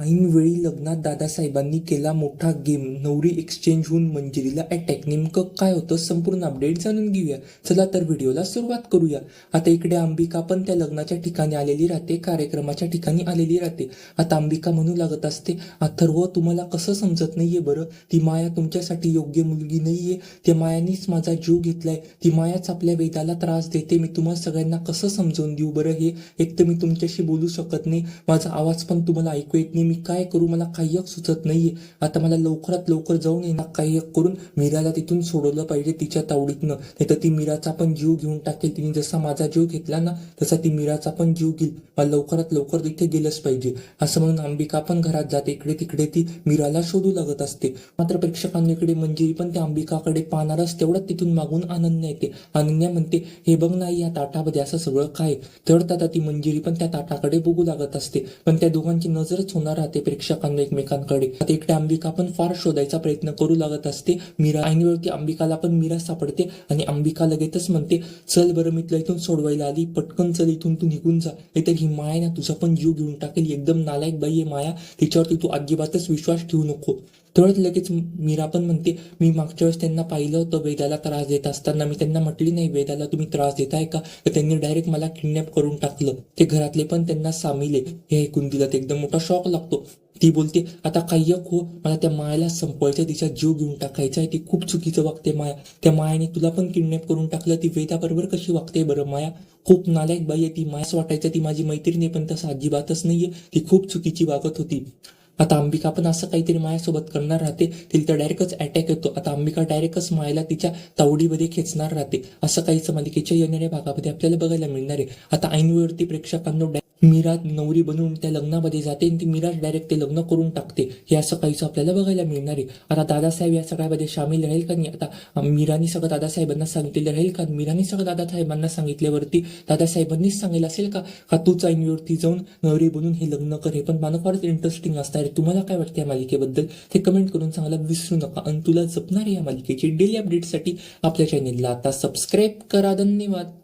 ऐनवेळी लग्नात दादासाहेबांनी केला मोठा गेम. नवरी एक्सचेंज होऊन मंजिरीला अटॅक नेमकं काय होतं? संपूर्ण अपडेट जाणून घेऊया. चला तर व्हिडिओला सुरुवात करूया. आता इकडे अंबिका पण त्या लग्नाच्या ठिकाणी आलेली राहते. कार्यक्रमाच्या ठिकाणी आलेली राहते. आता अंबिका म्हणू लागत असते अथर्व तुम्हाला कसं समजत नाहीये बरं? ती माया तुमच्यासाठी योग्य मुलगी नाहीये. त्या मायानीच माझा जीव घेतलाय. ती मायाच आपल्या वेदाला त्रास देते. मी तुम्हाला सगळ्यांना कसं समजवून देऊ बरं हे? एक तर मी तुमच्याशी बोलू शकत नाही. माझा आवाज पण तुम्हाला ऐकू येत नाही. मी काय करू? मला काहीच सुचत नाहीये. आता मला लवकरात लवकर जाऊन येणार काही करून मीराला तिथून सोडवलं पाहिजे तिच्या तावडीतनं. नाही तर ती मीराचा पण जीव घेऊन टाकेल. तिने जसा माझा जीव घेतला ना तसा ती मीराचा पण जीव घेईल. मला लवकरात लवकर तिथे गेलंच पाहिजे. असं म्हणून अंबिका पण घरात जाते. इकडे तिकडे ती मीराला शोधू लागत असते. मात्र प्रेक्षकांकडे मंजिरी पण त्या अंबिकाकडे पाहणारच तेवढ्यात तिथून मागून अनन्या येते. अनन्या म्हणते हे बघ नाही या ताटामध्ये असं सगळं काय? तर ती मंजिरी पण त्या ताटाकडे बघू लागत असते. पण त्या दोघांची नजरच होणार राहते. प्रेक्षकांना एकमेकांकडे. आता अंबिका पण फार शोधायचा प्रयत्न करू लागत असते. मीरा ऐनवेळी अंबिकाला पण मीरा सापडते आणि अंबिका लगेचच म्हणते चल बरं मी तुला इथून सोडवायला आली. पटकन चल इथून तू निघून जा. नाहीतर ही माया ना तुझा पण जीव घेऊन टाकेल. एकदम नालायक बाई आहे माया. तिच्यावरती तू अजिबातच विश्वास ठेवू नको. तेवढ्यात लगेच मीरा पण म्हणते मी मागच्या वेळेस त्यांना पाहिलं होतं वेदाला त्रास देत असताना. मी त्यांना म्हटली नाही वेदाला तुम्ही त्रास देताय का? तर त्यांनी डायरेक्ट मला किडनॅप करून टाकलं. ते घरातले पण त्यांना सामिले हे ऐकून दिलं एकदम मोठा शॉक लागतो. ती बोलते आता काही एक हो मला त्या मायाला संपवायचं तिचा जीव घेऊन टाकायचा आहे. ती खूप चुकीचं वागते माया. त्या मायाने तुला पण किडनॅप करून टाकलं. ती वेदाबरोबर कशी वागते बरं माया? खूप नालायक बाई आहे ती. मायाच वाटायचं ती माझी मैत्रिणी आहे, पण तसं अजिबातच नाहीये. ती खूप चुकीची वागत होती. आता अंबिका पण असं काहीतरी मायासोबत करणार राहते. तिला तर डायरेक्टच अटॅक येतो. आता अंबिका डायरेक्टच मायाला तिच्या तावडीमध्ये खेचणार राहते. असं काहीच म्हणजे मालिकेच्या येणाऱ्या भागामध्ये आपल्याला बघायला मिळणार आहे. आता ऐनवेळवरती प्रेक्षकांना डाय- नवरी बनवून त्या लग्नामध्ये जाते आणि ती मीरा डायरेक्ट ते लग्न करून टाकते. हे असं काहीच आपल्याला बघायला मिळणार आहे. आता दादासाहेब या सगळ्यामध्ये सामील राहील का नाही? आता मीरानी सगळं दादासाहेबांना सांगितलेलं राहील का? मीरानी सगळं दादासाहेबांना सांगितल्यावरती दादासाहेबांनीच सांगेल असेल का? का तूच ऐनवेळवरती जाऊन नवरी बनून हे लग्न कर? हे पण मला फारच इंटरेस्टिंग असणार आहे तुम्हाला काय वाटतं या मालिकेबद्दल? ते कमेंट करून सांगायला विसरू नका. आणि तुला जपणार या मालिकेची डेली अपडेटसाठी आपल्या चॅनेलला आता सबस्क्राईब करा. धन्यवाद.